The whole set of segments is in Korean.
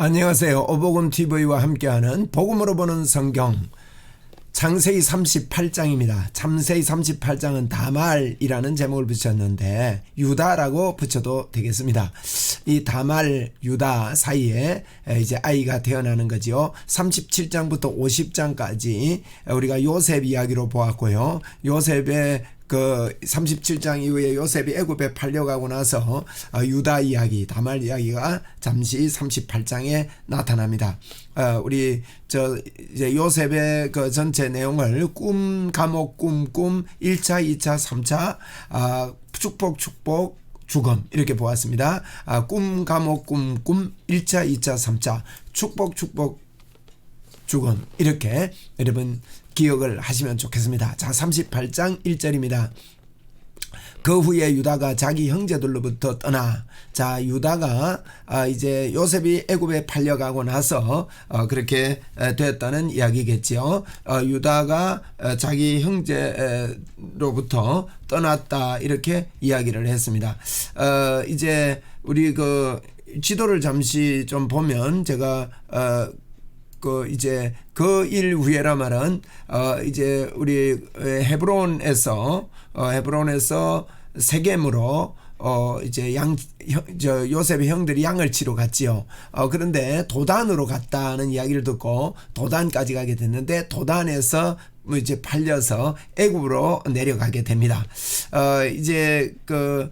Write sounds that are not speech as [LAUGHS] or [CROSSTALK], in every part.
안녕하세요. 오복음 TV와 함께하는 복음으로 보는 성경 창세기 38장입니다. 창세기 38장은 다말이라는 제목을 붙였는데 유다라고 붙여도 되겠습니다. 이 다말 유다 사이에 이제 아이가 태어나는 거지요. 37장부터 50장까지 우리가 요셉 이야기로 보았고요. 요셉의 그 37장 이후에 요셉이 애굽에 팔려가고 나서 어, 유다 이야기, 다말 이야기가 잠시 38장에 나타납니다. 어, 우리 저 이제 요셉의 그 전체 내용을 꿈, 감옥, 꿈, 꿈 1차, 2차, 3차 아, 축복, 축복 죽음 이렇게 보았습니다. 아, 꿈, 감옥, 꿈, 꿈 1차, 2차, 3차 축복, 축복 죽음 이렇게 여러분 기억을 하시면 좋겠습니다. 자, 38장 1절입니다. 그 후에 유다가 자기 형제들로부터 떠나 자 유다가 아 이제 요셉이 애굽에 팔려가고 나서 어 그렇게 됐다는 이야기겠지요. 어 유다가 자기 형제로부터 떠났다 이렇게 이야기를 했습니다. 어 이제 우리 그 지도를 잠시 좀 보면 제가 어 그 이제 그 일 후에라 말은 어 이제 우리 헤브론에서 어 헤브론에서 세겜으로 어 이제 양 저 요셉의 형들이 양을 치러 갔지요. 어 그런데 도단으로 갔다는 이야기를 듣고 도단까지 가게 됐는데 도단에서 뭐 이제 팔려서 애굽으로 내려가게 됩니다. 어 이제 그어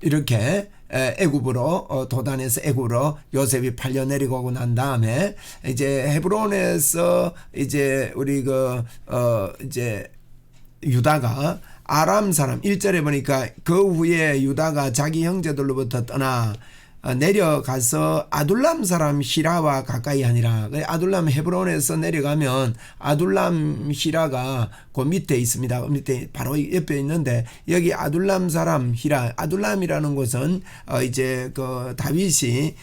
이렇게 애굽으로 어, 도단에서 애굽으로 요셉이 팔려 내리고 난 다음에 이제 헤브론에서 이제 우리 그 어 이제 유다가 아람 사람 1절에 보니까 그 후에 유다가 자기 형제들로부터 떠나 어, 내려가서 아둘람 사람 히라와 가까이 하니라. 그 아둘람 헤브론에서 내려가면 아둘람 히라가 그 밑에 있습니다. 그 밑에 바로 옆에 있는데 여기 아둘람 사람 히라 아둘람이라는 곳은 어 이제 그 다윗이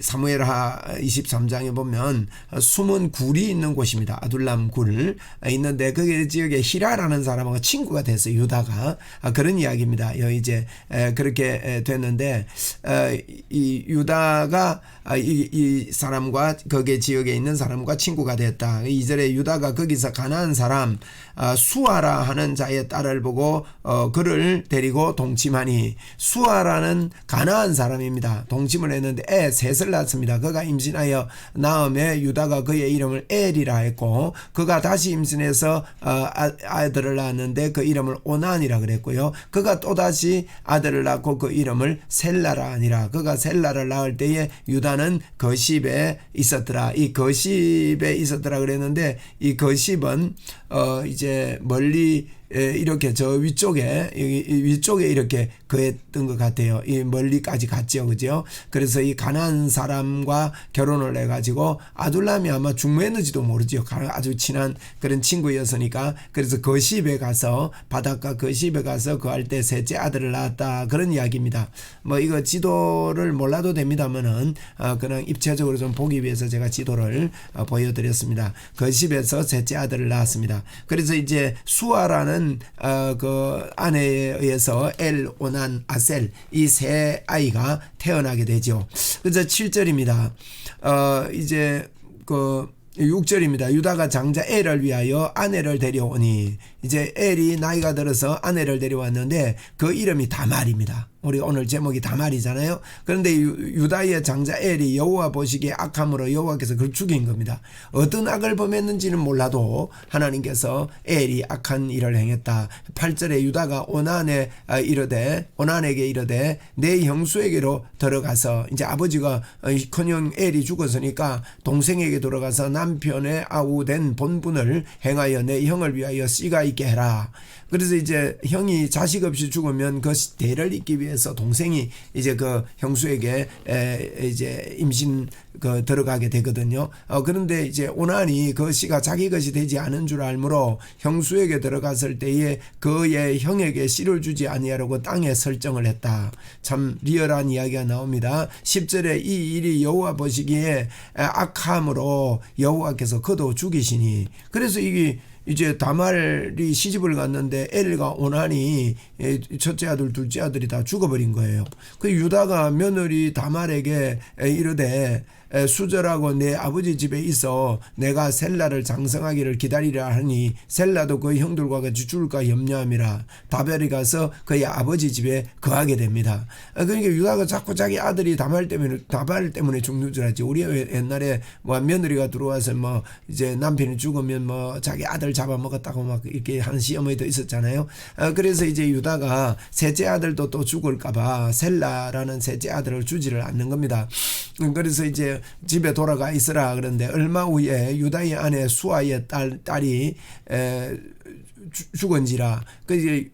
사무엘하 23장에 보면 숨은 굴이 있는 곳입니다. 아둘람 굴 있는데 그 지역에 히라라는 사람하고 친구가 됐어요. 유다가 아, 그런 이야기입니다. 이제 그렇게 됐는데 어, 이 유다가 아, 이, 이 사람과 거기 지역에 있는 사람과 친구가 됐다. 이절에 유다가 거기서 가난한 사람 아, 수아라 하는 자의 딸을 보고 어, 그를 데리고 동침하니 수아라는 가난한 사람입니다. 동침을 했는데 애 셋을 낳습니다. 그가 임신하여 나음에 유다가 그의 이름을 엘이라 했고 그가 다시 임신해서 어, 아, 아들을 낳았는데 그 이름을 오난이라 그랬고요. 그가 또다시 아들을 낳고 그 이름을 셀라라 아니라 그가 셀라를 낳을 때에 유다는 거십에 있었더라. 이 거십에 있었더라 그랬는데 이 거십은 어 이제 멀리 이렇게 저 위쪽에 위쪽에 이렇게 그했던 것 같아요. 이 멀리까지 갔죠, 그죠? 그래서 이 가난 사람과 결혼을 해가지고 아둘람이 아마 중매했는지도 모르죠. 아주 친한 그런 친구였으니까 그래서 거십에 가서 바닷가 거십에 가서 그 할 때 셋째 아들을 낳았다 그런 이야기입니다. 뭐 이거 지도를 몰라도 됩니다만은 어 그냥 입체적으로 좀 보기 위해서 제가 지도를 어 보여드렸습니다. 거십에서 셋째 아들을 낳았습니다. 그래서 이제 수아라는 하는 어, 그 아내에 의해서 엘, 오난, 아셀 이 세 아이가 태어나게 되죠. 그래서 7절입니다. 어, 이제 그 6절입니다. 유다가 장자 엘을 위하여 아내를 데려오니 이제 엘이 나이가 들어서 아내를 데려왔는데 그 이름이 다말입니다. 우리 오늘 제목이 다말이잖아요. 그런데 유다의 장자 엘이 여호와 보시기에 악함으로 여호와께서 그를 죽인 겁니다. 어떤 악을 범했는지는 몰라도 하나님께서 엘이 악한 일을 행했다. 8절에 유다가 오난에 아, 이르되 오난에게 이르되 내 형수에게로 들어가서 이제 아버지가 어, 큰형 엘이 죽었으니까 동생에게 들어가서 남편의 아우된 본분을 행하여 내 형을 위하여 씨가 있게 해라. 그래서 이제 형이 자식 없이 죽으면 그 대를 잇기 위해 서 동생이 이제 그 형수에게 에 이제 임신 그 들어가게 되거든요. 어 그런데 이제 오난이 그 씨가 자기 것이 되지 않은 줄 알므로 형수에게 들어갔을 때에 그의 형에게 씨를 주지 아니하려고 땅에 설정을 했다. 참 리얼한 이야기가 나옵니다. 10절에 이 일이 여호와 보시기에 악함으로 여호와께서 그도 죽이시니 그래서 이게 이제 다말이 시집을 갔는데 엘리가 오나니 예, 첫째 아들 둘째 아들이 다 죽어버린 거예요. 그 유다가 며느리 다말에게 에, 이르되 에, 수절하고 내 아버지 집에 있어 내가 셀라를 장성하기를 기다리라 하니 셀라도 그 형들과 같이 죽을까 염려함이라 다벨이 가서 그의 아버지 집에 거하게 됩니다. 아, 그러니까 유다가 자꾸 자기 아들이 다말 때문에 다발 때문에 죽는 줄 알지. 우리 옛날에 뭐 며느리가 들어와서 뭐 이제 남편이 죽으면 뭐 자기 아들 잡아먹었다고 막 이렇게 하는 시어머니도 있었잖아요. 아, 그래서 이제 유다가 셋째 아들도 또 죽을까봐 셀라라는 셋째 아들을 주지를 않는 겁니다. 음, 그래서 이제 집에 돌아가 있으라 그런데 얼마 후에 유다의 아내 수아의 딸 딸이 에, 주- 죽은지라 그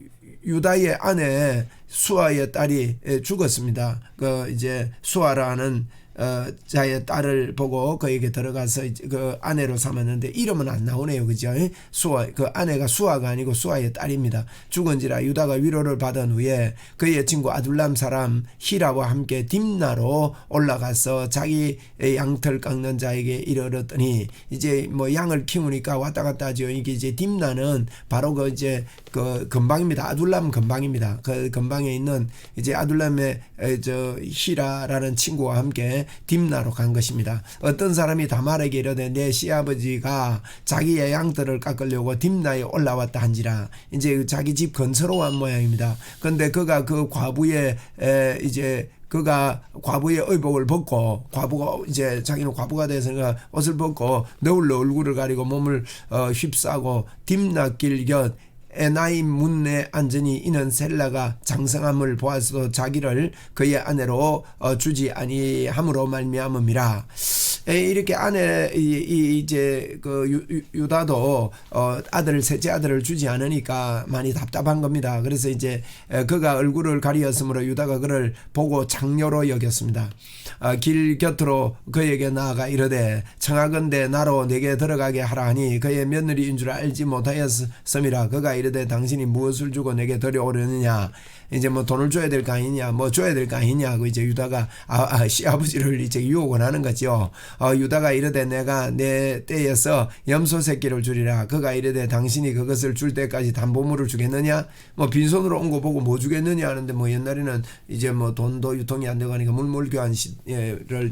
유다의 아내 수아의 딸이 에, 죽었습니다. 그 이제 수아라는 어, 자의 딸을 보고 그에게 들어가서 그 아내로 삼았는데 이름은 안 나오네요. 그죠? 수아, 그 아내가 수아가 아니고 수아의 딸입니다. 죽은지라 유다가 위로를 받은 후에 그의 친구 아둘람 사람 히라와 함께 딥나로 올라가서 자기 양털 깎는 자에게 이르렀더니 이제 뭐 양을 키우니까 왔다 갔다 하죠. 이게 이제 딥나는 바로 그 이제 그 근방입니다. 아둘람 근방입니다. 그 근방에 있는 이제 아둘람의 에, 저 히라라는 친구와 함께 딥나로 간 것입니다. 어떤 사람이 다말에게 이르되 내 시아버지가 자기의 양들을 깎으려고 딥나에 올라왔다 한지라 이제 그 자기 집 근처로 온 모양입니다. 근데 그가 그 과부의 에, 이제 그가 과부의 의복을 벗고 과부가 이제 자기는 과부가 돼서 옷을 벗고 너울로 얼굴을 가리고 몸을 어, 휩싸고 딥나길 곁 에나임 문내 앉으니 이는 셀라가 장성함을 보아서도 자기를 그의 아내로 어, 주지 아니함으로 말미암음이라. 에, 이렇게 아내 이, 이 이제 그 유, 유- 유다도 어, 아들 셋째 아들을 주지 않으니까 많이 답답한 겁니다. 그래서 이제 에, 그가 얼굴을 가리었으므로 유다가 그를 보고 장녀로 여겼습니다. 아, 길 곁으로 그에게 나아가 이르되 청하건대 나로 내게 들어가게 하라 하니 그의 며느리인 줄 알지 못하였음이라 그가 이르되 당신이 무엇을 주고 내게 들여오려느냐 이제 뭐 돈을 줘야 될 거 아니냐 뭐 줘야 될 거 아니냐 그 이제 유다가 아, 아, 시아버지를 이제 유혹을 하는 거죠. 어, 유다가 이르되 내가 내 때에서 염소 새끼를 주리라. 그가 이르되 당신이 그것을 줄 때까지 담보물을 주겠느냐? 뭐 빈손으로 온 거 보고 뭐 주겠느냐 하는데 뭐 옛날에는 이제 뭐 돈도 유통이 안 되고 하니까 물물 교환을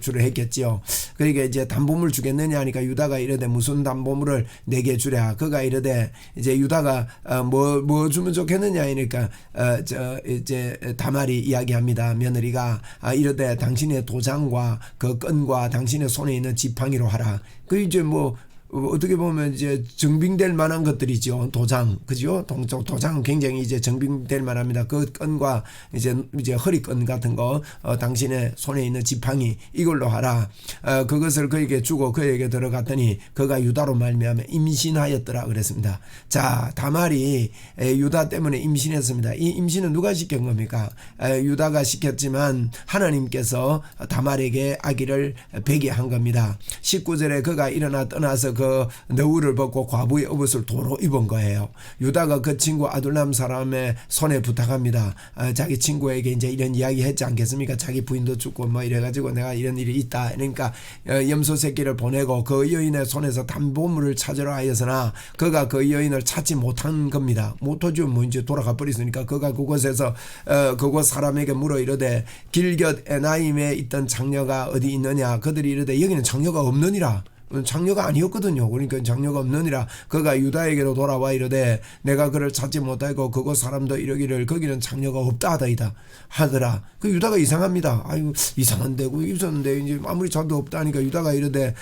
주로 했겠지요. 그러니까 이제 담보물 주겠느냐 하니까 유다가 이르되 무슨 담보물을 내게 주랴. 그가 이르되 이제 유다가 뭐뭐 뭐 주면 좋겠느냐 하니까 어, 저 이제 다말이 이야기합니다. 며느리가 아, 이르되 당신의 도장과 그 끈과 당신의 손에 있는 지팡이로 하라. 그 이제 뭐 어, 어떻게 보면 이제 정빙될 만한 것들이죠. 도장, 그죠? 동- 도장은 굉장히 이제 정빙될 만합니다. 그 끈과 이제 이제 허리끈 같은 거, 어, 당신의 손에 있는 지팡이 이걸로 하라. 어, 그것을 그에게 주고 그에게 들어갔더니 그가 유다로 말미암아 임신하였더라 그랬습니다. 자, 다말이 에, 유다 때문에 임신했습니다. 이 임신은 누가 시킨 겁니까? 에, 유다가 시켰지만 하나님께서 다말에게 아기를 베게 한 겁니다. 19절에 그가 일어나 떠나서 그 너울을 벗고 과부의 옷을 도로 입은 거예요. 유다가 그 친구 아둘람 사람의 손에 부탁합니다. 아, 자기 친구에게 이제 이런 이야기 했지 않겠습니까? 자기 부인도 죽고 뭐 이래가지고 내가 이런 일이 있다. 그러니까 어, 염소 새끼를 보내고 그 여인의 손에서 담보물을 찾으러 하였으나 그가 그 여인을 찾지 못한 겁니다. 못하죠. 뭐 이제 돌아가 버렸으니까 그가 그곳에서 어, 그곳 사람에게 물어 이르되 길곁 에나임에 있던 장녀가 어디 있느냐 그들이 이르되 여기는 장녀가 없느니라 장녀가 아니었거든요. 그러니까 장녀가 없느니라 그가 유다에게로 돌아와 이르되 내가 그를 찾지 못하고 그곳 사람도 이러기를 거기는 장녀가 없다 하다이다 하더라. 그 유다가 이상합니다. 아이고 이상한데 그 있었는데 이제 아무리 자도 없다니까 유다가 이르되 에,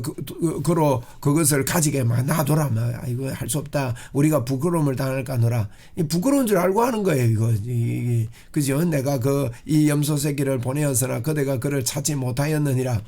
그, 그, 그로 그것을 가지게 막 놔둬라. 막 아이고 할 수 없다. 우리가 부끄러움을 당할까 노라. 이 부끄러운 줄 알고 하는 거예요. 이거 이, 이, 그죠? 내가 그 이 염소 새끼를 보내었으나 그대가 그를 찾지 못하였느니라.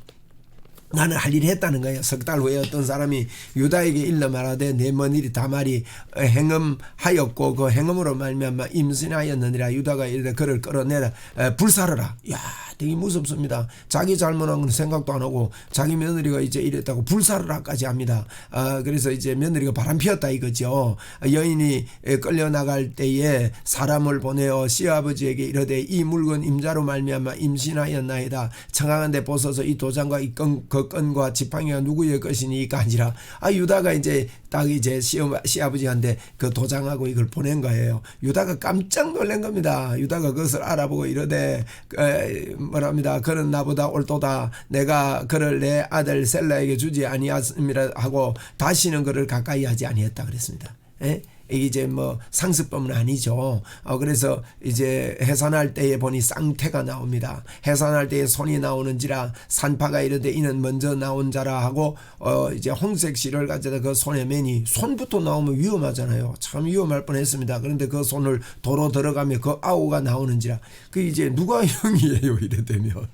나는 할 일을 했다는 거예요. 석 달 후에 어떤 사람이 유다에게 일러 말하되 내 며느리 다말이 행음하였고 그 행음으로 말미암아 임신하였느니라 유다가 이르되 그를 끌어내라 에, 불사르라. 야 되게 무섭습니다. 자기 잘못한 건 생각도 안 하고 자기 며느리가 이제 이랬다고 불사를 하까지 합니다. 아 그래서 이제 며느리가 바람 피웠다 이거죠. 여인이 끌려 나갈 때에 사람을 보내어 시아버지에게 이르되 이 물건 임자로 말미암아 임신하였나이다. 청하건대 보소서 이 도장과 이 건, 그 건과 지팡이가 누구의 것이니까 아니라 아 유다가 이제 딱 이제 시어, 시아버지한테 그 도장하고 이걸 보낸 거예요. 유다가 깜짝 놀란 겁니다. 유다가 그것을 알아보고 이러되 에, 뭐랍니다. 그는 나보다 옳도다. 내가 그를 내 아들 셀라에게 주지 아니하음이라 하고 다시는 그를 가까이 하지 아니했다 그랬습니다. 에? 이제 뭐 상습범은 아니죠. 어 그래서 이제 해산할 때에 보니 쌍태가 나옵니다. 해산할 때에 손이 나오는지라 산파가 이르되 이는 먼저 나온 자라 하고 어 이제 홍색 실을 가져다 그 손에 매니 손부터 나오면 위험하잖아요. 참 위험할 뻔했습니다. 그런데 그 손을 도로 들어가면 그 아우가 나오는지라 그 이제 누가 [LAUGHS] 형이에요 이래 되면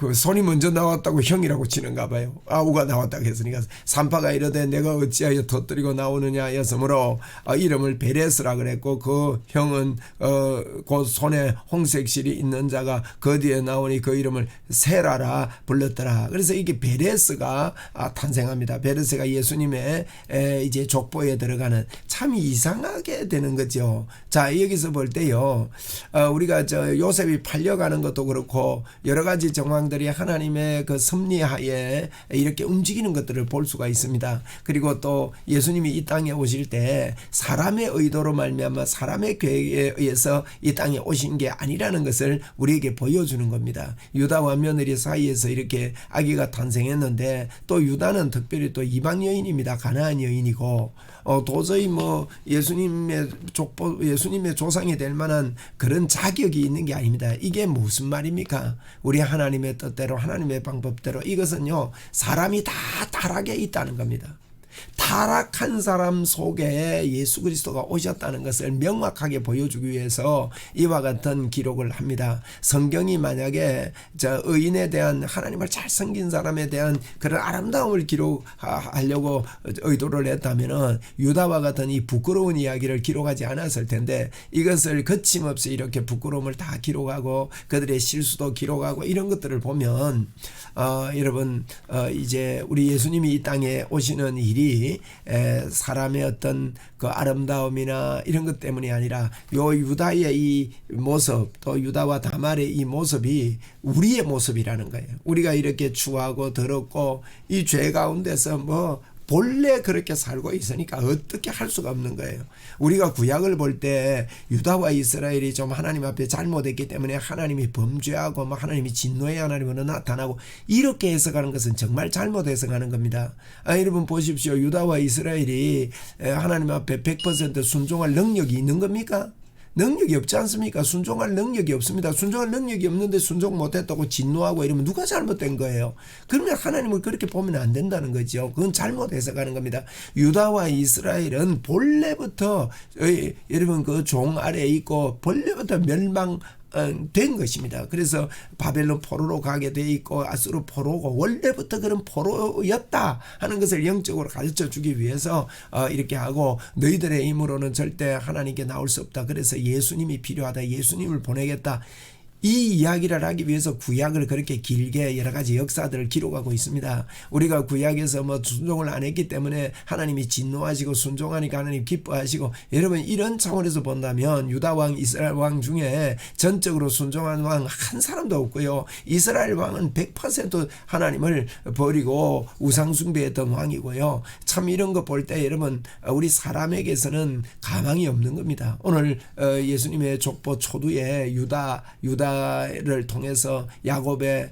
그 손이 먼저 나왔다고 형이라고 치는가 봐요. 아우가 나왔다고 했으니까 산파가 이르되 내가 어찌하여 터뜨리고 나오느냐 였으므로 어, 이름을 베레스라 그랬고 그 형은 어, 그 손에 홍색 실이 있는 자가 그 뒤에 나오니 그 이름을 세라라 불렀더라. 그래서 이게 베레스가 아, 탄생합니다. 베레스가 예수님의 에, 이제 족보에 들어가는 참 이상하게 되는 거죠. 자 여기서 볼 때요. 어, 우리가 저 요셉이 팔려가는 것도 그렇고 여러 가지 정황 들이 하나님의 그 섭리하에 이렇게 움직이는 것들을 볼 수가 있습니다. 그리고 또 예수님이 이 땅에 오실 때 사람의 의도로 말미암아 사람의 계획에 의해서 이 땅에 오신 게 아니라는 것을 우리에게 보여주는 겁니다. 유다와 며느리 사이에서 이렇게 아기가 탄생했는데 또 유다는 특별히 또 이방 여인입니다. 가나안 여인이고 어, 도저히 뭐 예수님의 족보, 예수님의 조상이 될 만한 그런 자격이 있는 게 아닙니다. 이게 무슨 말입니까? 우리 하나님의 뜻대로 하나님의 방법대로 이것은요, 사람이 다 타락에 있다는 겁니다. 타락한 사람 속에 예수 그리스도가 오셨다는 것을 명확하게 보여주기 위해서 이와 같은 기록을 합니다. 성경이 만약에 저 의인에 대한 하나님을 잘 섬긴 사람에 대한 그런 아름다움을 기록하려고 의도를 했다면은 유다와 같은 이 부끄러운 이야기를 기록하지 않았을 텐데 이것을 거침없이 이렇게 부끄러움을 다 기록하고 그들의 실수도 기록하고 이런 것들을 보면 어, 여러분 어, 이제 우리 예수님이 이 땅에 오시는 일이 에, 사람의 어떤 그 아름다움이나 이런 것 때문이 아니라 요 유다의 이 모습 또 유다와 다말의 이 모습이 우리의 모습이라는 거예요. 우리가 이렇게 추하고 더럽고 이 죄 가운데서 뭐 본래 그렇게 살고 있으니까 어떻게 할 수가 없는 거예요. 우리가 구약을 볼 때 유다와 이스라엘이 좀 하나님 앞에 잘못했기 때문에 하나님이 범죄하고 뭐 하나님이 진노의 하나님으로 나타나고 이렇게 해석하는 것은 정말 잘못 해석하는 겁니다. 아, 여러분 보십시오. 유다와 이스라엘이 하나님 앞에 100% 순종할 능력이 있는 겁니까? 능력이 없지 않습니까? 순종할 능력이 없습니다. 순종할 능력이 없는데 순종 못했다고 진노하고 이러면 누가 잘못된 거예요? 그러면 하나님을 그렇게 보면 안 된다는 거죠. 그건 잘못 해석하는 겁니다. 유다와 이스라엘은 본래부터 여러분 그 종 아래에 있고 본래부터 멸망 어, 된 것입니다. 그래서 바벨론 포로로 가게 돼 있고 아수르 포로고 원래부터 그런 포로였다 하는 것을 영적으로 가르쳐 주기 위해서 어, 이렇게 하고 너희들의 힘으로는 절대 하나님께 나올 수 없다. 그래서 예수님이 필요하다. 예수님을 보내겠다. 이 이야기를 하기 위해서 구약을 그렇게 길게 여러 가지 역사들을 기록하고 있습니다. 우리가 구약에서 뭐 순종을 안 했기 때문에 하나님이 진노하시고 순종하니까 하나님 기뻐하시고 여러분 이런 차원에서 본다면 유다 왕, 이스라엘 왕 중에 전적으로 순종한 왕 한 사람도 없고요. 이스라엘 왕은 100% 하나님을 버리고 우상 숭배했던 왕이고요. 참 이런 거 볼 때 여러분 우리 사람에게서는 가망이 없는 겁니다. 오늘 어, 예수님의 족보 초두에 유다 유다 유다를 통해서 야곱의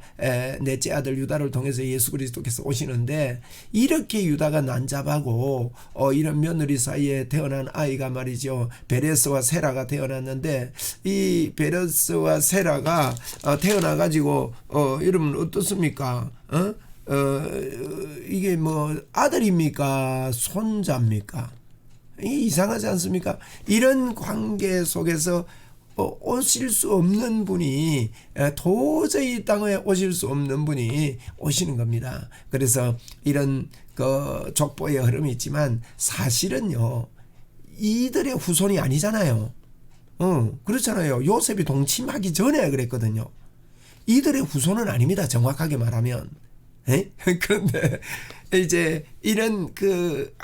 넷째 아들 유다를 통해서 예수 그리스도께서 오시는데 이렇게 유다가 난잡하고 어 이런 며느리 사이에 태어난 아이가 말이죠 베레스와 세라가 태어났는데 이 베레스와 세라가 어 태어나 가지고 어 여러분 어떻습니까? 어? 어 이게 뭐 아들입니까 손자입니까? 이상하지 않습니까? 이런 관계 속에서 어, 오실 수 없는 분이 도저히 땅에 오실 수 없는 분이 오시는 겁니다. 그래서 이런 그 족보의 흐름이 있지만 사실은요 이들의 후손이 아니잖아요. 어, 그렇잖아요. 요셉이 동침하기 전에 그랬거든요. 이들의 후손은 아닙니다. 정확하게 말하면. 에? [LAUGHS] 그런데 이제 이런 그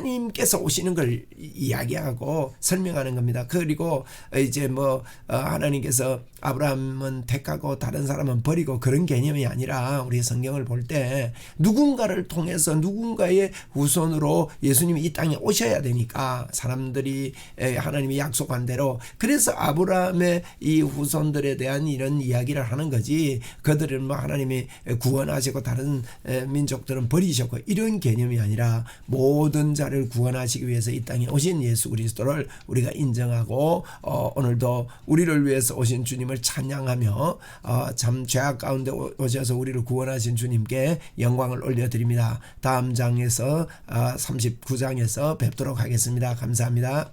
하나님께서 오시는 걸 이야기하고 설명하는 겁니다. 그리고 이제 뭐 어, 하나님께서 아브라함은 택하고 다른 사람은 버리고 그런 개념이 아니라 우리 성경을 볼 때 누군가를 통해서 누군가의 후손으로 예수님이 이 땅에 오셔야 되니까 사람들이 에, 하나님이 약속한 대로 그래서 아브라함의 이 후손들에 대한 이런 이야기를 하는 거지 그들은 뭐 하나님이 구원하시고 다른 에, 민족들은 버리셨고 이런 개념이 아니라 모든 자를 구원하시기 위해서 이 땅에 오신 예수 그리스도를 우리가 인정하고 어, 오늘도 우리를 위해서 오신 주님을 찬양하며 어, 참 죄악 가운데 오- 오셔서 우리를 구원하신 주님께 영광을 올려드립니다. 다음 장에서 어, 39장에서 뵙도록 하겠습니다. 감사합니다.